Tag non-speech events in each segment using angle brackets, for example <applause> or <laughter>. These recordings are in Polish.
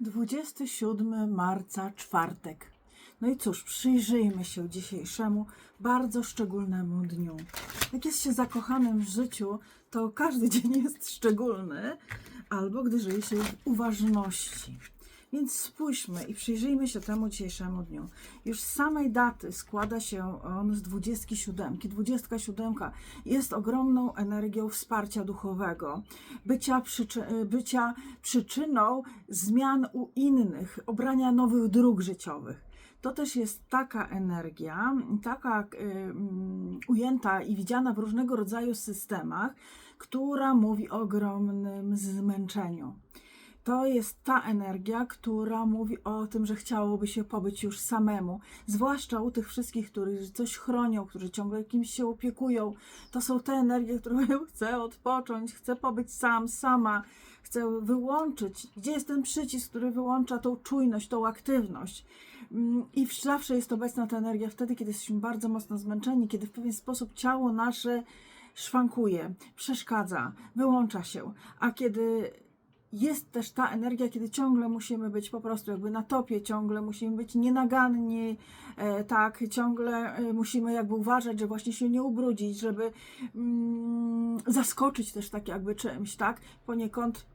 27 marca, czwartek. No i cóż, przyjrzyjmy się dzisiejszemu bardzo szczególnemu dniu. Jak jest się zakochanym w życiu, to każdy <laughs> dzień jest szczególny, albo gdy żyje się w uważności. Więc spójrzmy i przyjrzyjmy się temu dzisiejszemu dniu. Już z samej daty składa się on z 27. 27 jest ogromną energią wsparcia duchowego, bycia, przyczy- bycia przyczyną zmian u innych, obrania nowych dróg życiowych. To też jest taka energia, taka y, mm, ujęta i widziana w różnego rodzaju systemach, która mówi o ogromnym zmęczeniu. To jest ta energia, która mówi o tym, że chciałoby się pobyć już samemu, zwłaszcza u tych wszystkich, którzy coś chronią, którzy ciągle kimś się opiekują. To są te energie, które chcę odpocząć, chcę pobyć sam, sama, chcę wyłączyć. Gdzie jest ten przycisk, który wyłącza tą czujność, tą aktywność? Mm, I zawsze jest obecna ta energia wtedy, kiedy jesteśmy bardzo mocno zmęczeni, kiedy w pewien sposób ciało nasze szwankuje, przeszkadza, wyłącza się, a kiedy jest też ta energia, kiedy ciągle musimy być po prostu jakby na topie, ciągle musimy być nienaganni, e, tak, ciągle e, musimy jakby uważać, że właśnie się nie ubrudzić, żeby mm, zaskoczyć też tak jakby czymś, tak, poniekąd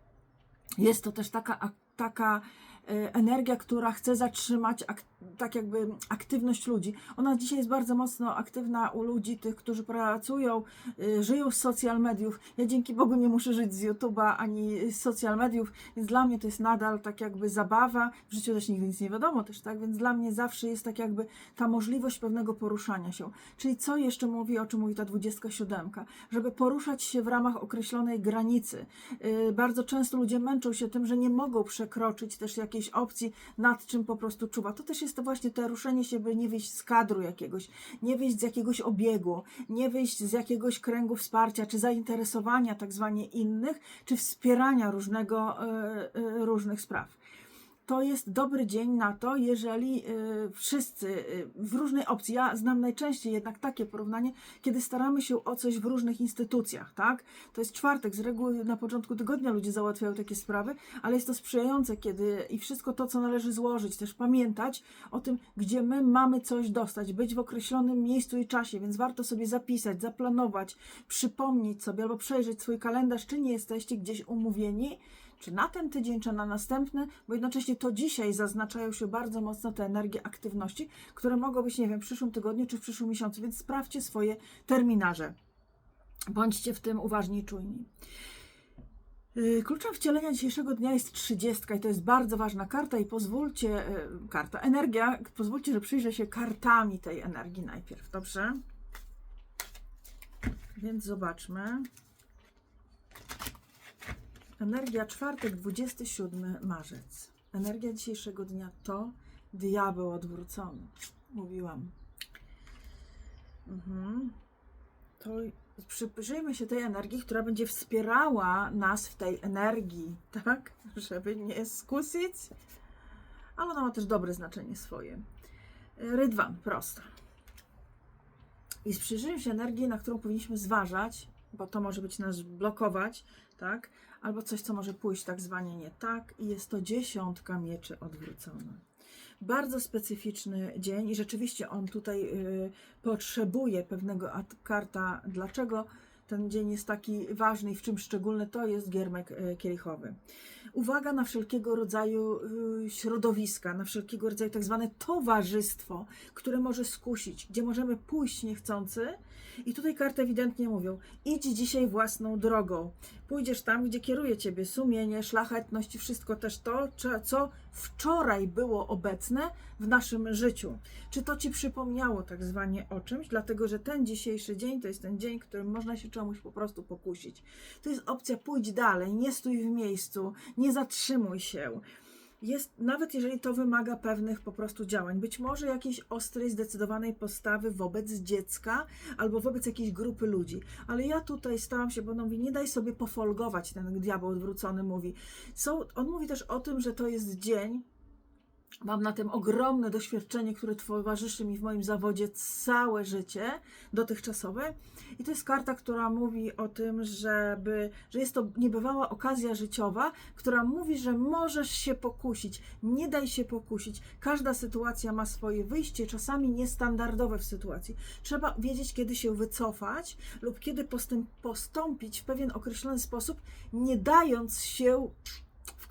jest to też taka, ak- taka e, energia, która chce zatrzymać ak- tak jakby aktywność ludzi. Ona dzisiaj jest bardzo mocno aktywna u ludzi, tych, którzy pracują, y, żyją z social mediów. Ja dzięki Bogu nie muszę żyć z YouTube'a ani z social mediów, więc dla mnie to jest nadal tak jakby zabawa. W życiu też nigdy nic nie wiadomo też, tak? Więc dla mnie zawsze jest tak jakby ta możliwość pewnego poruszania się. Czyli co jeszcze mówi, o czym mówi ta 27? Żeby poruszać się w ramach określonej granicy. Y, Bardzo często ludzie męczą się tym, że nie mogą przekroczyć też jakiejś opcji, nad czym po prostu czuwa. To też jest to właśnie to ruszenie się, by nie wyjść z kadru jakiegoś, nie wyjść z jakiegoś obiegu, nie wyjść z jakiegoś kręgu wsparcia, czy zainteresowania tak zwanie innych, czy wspierania różnego, e, e, różnych spraw to jest dobry dzień na to, jeżeli y, wszyscy y, w różnej opcji, ja znam najczęściej jednak takie porównanie, kiedy staramy się o coś w różnych instytucjach, tak? To jest czwartek, z reguły na początku tygodnia ludzie załatwiają takie sprawy, ale jest to sprzyjające, kiedy i wszystko to, co należy złożyć, też pamiętać o tym, gdzie my mamy coś dostać, być w określonym miejscu i czasie, więc warto sobie zapisać, zaplanować, przypomnieć sobie albo przejrzeć swój kalendarz, czy nie jesteście gdzieś umówieni, czy na ten tydzień, czy na następny, bo jednocześnie to dzisiaj zaznaczają się bardzo mocno te energie aktywności, które mogą być, nie wiem, w przyszłym tygodniu czy w przyszłym miesiącu, więc sprawdźcie swoje terminarze. Bądźcie w tym uważni i czujni. Yy, Kluczem wcielenia dzisiejszego dnia jest 30 i to jest bardzo ważna karta i pozwólcie, yy, karta, energia, pozwólcie, że przyjrzę się kartami tej energii najpierw, dobrze? Więc zobaczmy. Energia czwartek, 27 marzec. Energia dzisiejszego dnia to diabeł odwrócony. Mówiłam. Mhm. To przyjrzyjmy się tej energii, która będzie wspierała nas w tej energii, <laughs> tak? Żeby nie skusić. Ale ona ma też dobre znaczenie swoje. Rydwan, prosta. I przyjrzyjmy się energii, na którą powinniśmy zważać, bo to może być nas blokować, tak? Albo coś, co może pójść tak zwanie nie tak. I jest to dziesiątka mieczy odwrócona. Bardzo specyficzny dzień i rzeczywiście on tutaj y, potrzebuje pewnego karta. Dlaczego ten dzień jest taki ważny i w czym szczególny to jest giermek y, kielichowy. Uwaga na wszelkiego rodzaju y, środowiska, na wszelkiego rodzaju tak zwane towarzystwo, które może skusić, gdzie możemy pójść niechcący. I tutaj karty ewidentnie mówią: idź dzisiaj własną drogą. Pójdziesz tam, gdzie kieruje ciebie sumienie, szlachetność i wszystko też to, co wczoraj było obecne w naszym życiu. Czy to ci przypomniało tak zwanie o czymś? Dlatego, że ten dzisiejszy dzień to jest ten dzień, w którym można się czemuś po prostu pokusić. To jest opcja pójdź dalej, nie stój w miejscu, nie zatrzymuj się. Jest, nawet jeżeli to wymaga pewnych po prostu działań, być może jakiejś ostrej, zdecydowanej postawy wobec dziecka albo wobec jakiejś grupy ludzi. Ale ja tutaj stałam się, bo on mówi, nie daj sobie pofolgować, ten diabeł odwrócony mówi. Są, on mówi też o tym, że to jest dzień, Mam na tym ogromne doświadczenie, które towarzyszy mi w moim zawodzie całe życie dotychczasowe. I to jest karta, która mówi o tym, żeby, że jest to niebywała okazja życiowa, która mówi, że możesz się pokusić. Nie daj się pokusić. Każda sytuacja ma swoje wyjście, czasami niestandardowe w sytuacji. Trzeba wiedzieć, kiedy się wycofać lub kiedy postęp, postąpić w pewien określony sposób, nie dając się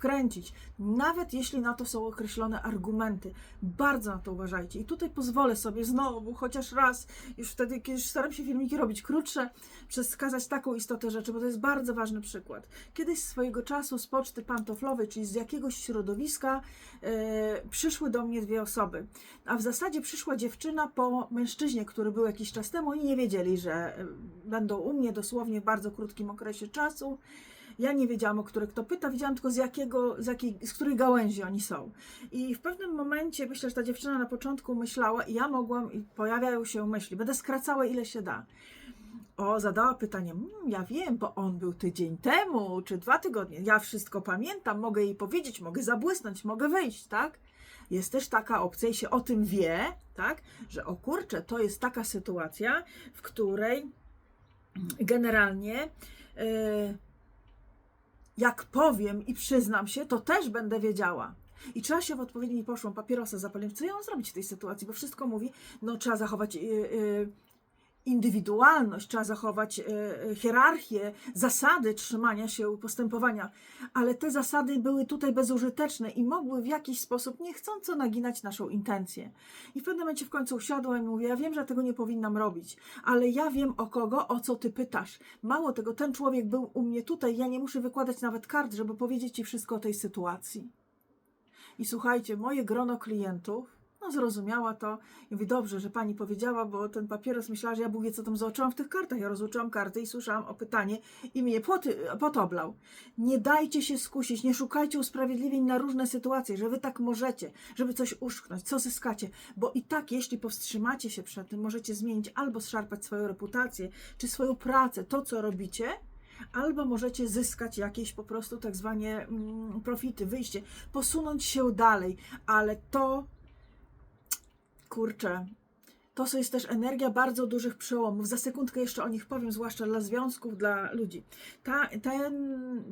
wkręcić, nawet jeśli na to są określone argumenty. Bardzo na to uważajcie. I tutaj pozwolę sobie znowu, chociaż raz, już wtedy, kiedy staram się filmiki robić krótsze, przeskazać taką istotę rzeczy, bo to jest bardzo ważny przykład. Kiedyś swojego czasu z poczty pantoflowej, czyli z jakiegoś środowiska, e, przyszły do mnie dwie osoby. A w zasadzie przyszła dziewczyna po mężczyźnie, który był jakiś czas temu. Oni nie wiedzieli, że e, będą u mnie dosłownie w bardzo krótkim okresie czasu. Ja nie wiedziałam, o które kto pyta, wiedziałam tylko z, jakiego, z, jakiej, z której gałęzi oni są. I w pewnym momencie, myślę, że ta dziewczyna na początku myślała, i ja mogłam, i pojawiają się myśli, będę skracała ile się da. O, zadała pytanie, mmm, ja wiem, bo on był tydzień temu, czy dwa tygodnie. Ja wszystko pamiętam, mogę jej powiedzieć, mogę zabłysnąć, mogę wyjść, tak? Jest też taka opcja i się o tym wie, tak? Że o kurczę, to jest taka sytuacja, w której generalnie. Yy, jak powiem i przyznam się, to też będę wiedziała. I trzeba się w odpowiedniej poszłam papierosa zapalić. Co ja mam zrobić w tej sytuacji? Bo wszystko mówi, no trzeba zachować yy, yy, indywidualność, trzeba zachować yy, hierarchię, zasady trzymania się postępowania, ale te zasady były tutaj bezużyteczne i mogły w jakiś sposób niechcąco naginać naszą intencję. I w pewnym momencie w końcu usiadłam i mówię, ja wiem, że tego nie powinnam robić, ale ja wiem o kogo, o co ty pytasz. Mało tego, ten człowiek był u mnie tutaj, ja nie muszę wykładać nawet kart, żeby powiedzieć ci wszystko o tej sytuacji. I słuchajcie, moje grono klientów, no zrozumiała to i mówi, dobrze, że pani powiedziała, bo ten papieros myślała, że ja Bóg co tam zobaczyłam w tych kartach. Ja rozuczyłam karty i słyszałam o pytanie i mnie poty, potoblał. Nie dajcie się skusić, nie szukajcie usprawiedliwień na różne sytuacje, że wy tak możecie, żeby coś uszknąć, co zyskacie, bo i tak, jeśli powstrzymacie się przed tym, możecie zmienić albo zszarpać swoją reputację, czy swoją pracę, to co robicie, albo możecie zyskać jakieś po prostu tak zwane mm, profity, wyjście, posunąć się dalej, ale to kurczę, to jest też energia bardzo dużych przełomów. Za sekundkę jeszcze o nich powiem, zwłaszcza dla związków, dla ludzi. Ta, ten,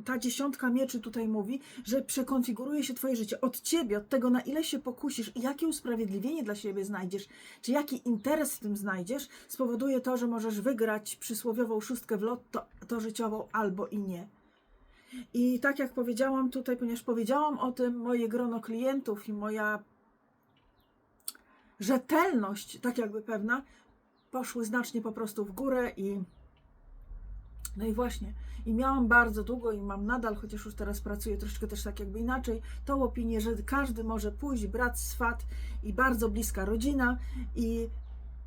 ta dziesiątka mieczy tutaj mówi, że przekonfiguruje się Twoje życie od Ciebie, od tego, na ile się pokusisz i jakie usprawiedliwienie dla siebie znajdziesz, czy jaki interes w tym znajdziesz, spowoduje to, że możesz wygrać przysłowiową szóstkę w lotto, to życiową albo i nie. I tak jak powiedziałam tutaj, ponieważ powiedziałam o tym, moje grono klientów i moja rzetelność, tak jakby pewna, poszły znacznie po prostu w górę i no i właśnie, i miałam bardzo długo i mam nadal, chociaż już teraz pracuję troszeczkę też tak jakby inaczej, tą opinię, że każdy może pójść, brat, swat i bardzo bliska rodzina i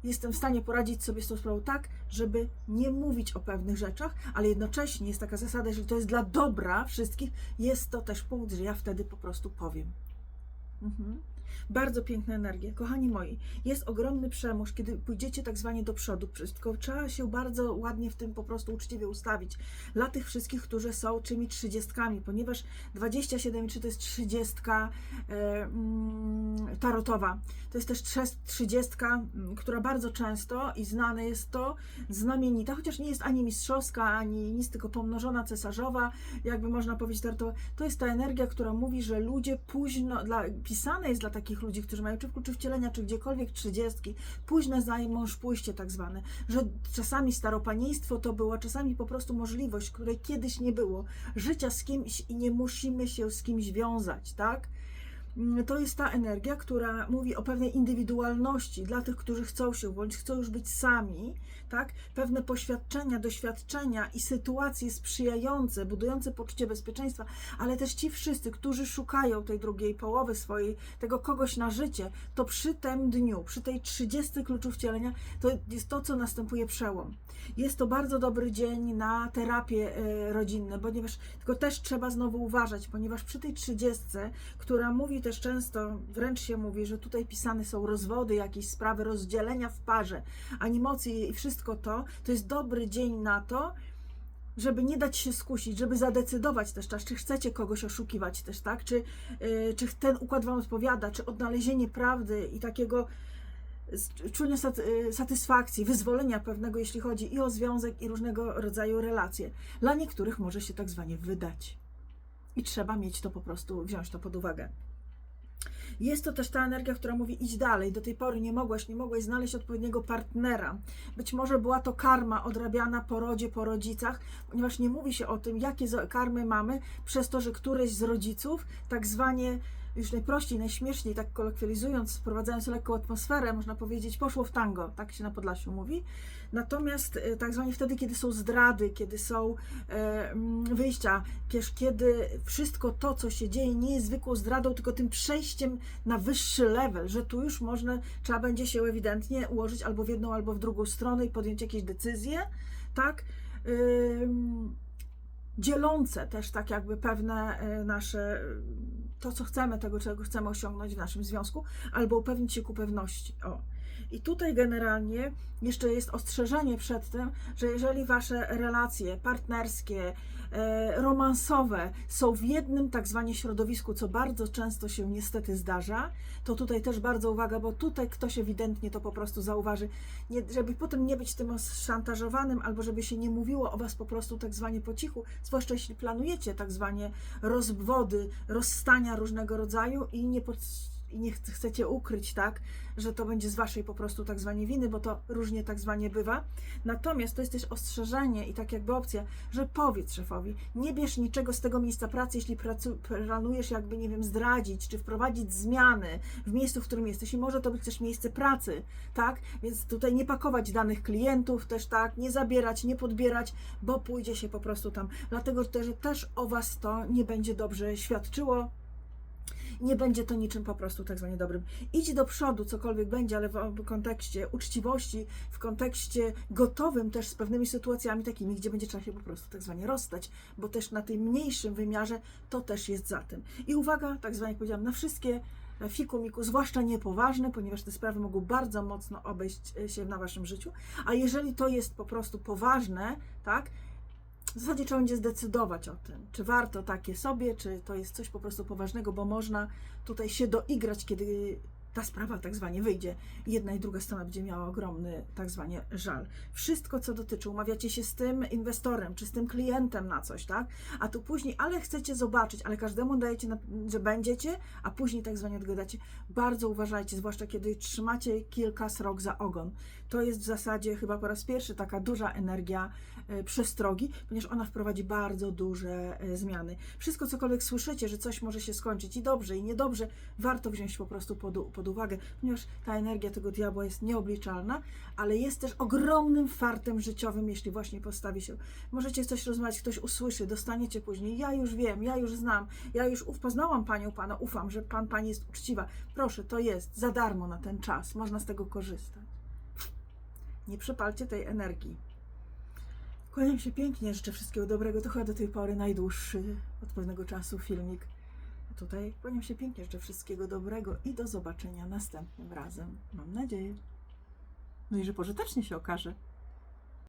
jestem w stanie poradzić sobie z tą sprawą tak, żeby nie mówić o pewnych rzeczach, ale jednocześnie jest taka zasada, jeżeli to jest dla dobra wszystkich, jest to też punkt, że ja wtedy po prostu powiem. Mhm. Bardzo piękna energia. Kochani moi, jest ogromny przemoż, kiedy pójdziecie tak zwanie do przodu. Tylko trzeba się bardzo ładnie w tym po prostu uczciwie ustawić. Dla tych wszystkich, którzy są czymi trzydziestkami, ponieważ 27 czy to jest trzydziestka e, mm, tarotowa. To jest też trzydziestka, mm, która bardzo często i znane jest to, znamienita, chociaż nie jest ani mistrzowska, ani nic, tylko pomnożona cesarzowa, jakby można powiedzieć tarotowa. To jest ta energia, która mówi, że ludzie późno, dla, pisane jest dla takich ludzi, którzy mają czy w kluczu wcielenia, czy gdziekolwiek trzydziestki, późne zajmąż pójście tak zwane, że czasami staropanieństwo to było, czasami po prostu możliwość, której kiedyś nie było, życia z kimś i nie musimy się z kimś wiązać, tak? To jest ta energia, która mówi o pewnej indywidualności dla tych, którzy chcą się bądź chcą już być sami, tak? Pewne poświadczenia, doświadczenia i sytuacje sprzyjające, budujące poczucie bezpieczeństwa, ale też ci wszyscy, którzy szukają tej drugiej połowy swojej, tego kogoś na życie, to przy tym dniu, przy tej 30 kluczów wcielenia, to jest to, co następuje przełom. Jest to bardzo dobry dzień na terapie e, rodzinne, ponieważ tylko też trzeba znowu uważać, ponieważ przy tej 30, która mówi też często, wręcz się mówi, że tutaj pisane są rozwody, jakieś sprawy rozdzielenia w parze, animocje i wszystko to, to jest dobry dzień na to, żeby nie dać się skusić, żeby zadecydować też czas, czy chcecie kogoś oszukiwać też, tak? Czy, yy, czy ten układ Wam odpowiada, czy odnalezienie prawdy i takiego czucia sat- y, satysfakcji, wyzwolenia pewnego, jeśli chodzi i o związek, i różnego rodzaju relacje. Dla niektórych może się tak zwanie wydać. I trzeba mieć to po prostu, wziąć to pod uwagę. Jest to też ta energia, która mówi idź dalej. Do tej pory nie mogłeś, nie mogłeś znaleźć odpowiedniego partnera. Być może była to karma odrabiana po rodzie, po rodzicach, ponieważ nie mówi się o tym, jakie karmy mamy, przez to, że któryś z rodziców, tak zwanie już najprościej, najśmieszniej, tak kolokwializując, wprowadzając lekką atmosferę, można powiedzieć, poszło w tango, tak się na Podlasiu mówi. Natomiast e, tak zwanie wtedy, kiedy są zdrady, kiedy są e, mm, wyjścia, kiedy wszystko to, co się dzieje, nie jest zwykłą zdradą, tylko tym przejściem na wyższy level, że tu już można, trzeba będzie się ewidentnie ułożyć albo w jedną, albo w drugą stronę i podjąć jakieś decyzje, tak? Dzielące też tak jakby pewne e, nasze, to co chcemy, tego czego chcemy osiągnąć w naszym związku, albo upewnić się ku pewności. O. I tutaj generalnie jeszcze jest ostrzeżenie przed tym, że jeżeli wasze relacje partnerskie, e, romansowe są w jednym tak zwanym środowisku, co bardzo często się niestety zdarza, to tutaj też bardzo uwaga, bo tutaj ktoś ewidentnie to po prostu zauważy, nie, żeby potem nie być tym szantażowanym, albo żeby się nie mówiło o was po prostu tak zwanie po cichu, zwłaszcza jeśli planujecie tak zwanie rozwody, rozstania różnego rodzaju i nie pod, i nie ch- chcecie ukryć, tak, że to będzie z waszej po prostu tak zwanie winy, bo to różnie tak zwanie bywa. Natomiast to jest też ostrzeżenie i tak jakby opcja, że powiedz szefowi, nie bierz niczego z tego miejsca pracy, jeśli planujesz jakby, nie wiem, zdradzić, czy wprowadzić zmiany w miejscu, w którym jesteś i może to być też miejsce pracy, tak? Więc tutaj nie pakować danych klientów też, tak? Nie zabierać, nie podbierać, bo pójdzie się po prostu tam. Dlatego też, też o Was to nie będzie dobrze świadczyło, nie będzie to niczym po prostu tak zwanie dobrym. Idź do przodu, cokolwiek będzie, ale w kontekście uczciwości, w kontekście gotowym też z pewnymi sytuacjami takimi, gdzie będzie trzeba się po prostu tak zwanie rozstać, bo też na tym mniejszym wymiarze to też jest za tym. I uwaga, tak zwanie jak powiedziałam, na wszystkie e, fiku miku, zwłaszcza niepoważne, ponieważ te sprawy mogą bardzo mocno obejść e, się na waszym życiu, a jeżeli to jest po prostu poważne, tak, w zasadzie trzeba będzie zdecydować o tym, czy warto takie sobie, czy to jest coś po prostu poważnego, bo można tutaj się doigrać, kiedy ta sprawa tak zwanie wyjdzie. Jedna i druga strona będzie miała ogromny tak zwanie żal. Wszystko, co dotyczy, umawiacie się z tym inwestorem, czy z tym klientem na coś, tak? A tu później, ale chcecie zobaczyć, ale każdemu dajecie, że będziecie, a później tak zwanie odgadacie. Bardzo uważajcie, zwłaszcza kiedy trzymacie kilka srok za ogon. To jest w zasadzie chyba po raz pierwszy taka duża energia e, przestrogi, ponieważ ona wprowadzi bardzo duże e, zmiany. Wszystko, cokolwiek słyszycie, że coś może się skończyć i dobrze, i niedobrze, warto wziąć po prostu pod, u- uwagę, ponieważ ta energia tego diabła jest nieobliczalna, ale jest też ogromnym fartem życiowym, jeśli właśnie postawi się. Możecie coś rozmawiać, ktoś usłyszy, dostaniecie później. Ja już wiem, ja już znam, ja już poznałam panią, pana, ufam, że pan, pani jest uczciwa. Proszę, to jest za darmo na ten czas, można z tego korzystać. Nie przepalcie tej energii. Kłaniam się pięknie, życzę wszystkiego dobrego. To chyba do tej pory najdłuższy od pewnego czasu filmik. Tutaj kłaniam się pięknie, życzę wszystkiego dobrego i do zobaczenia następnym razem. Mam nadzieję. No i że pożytecznie się okaże.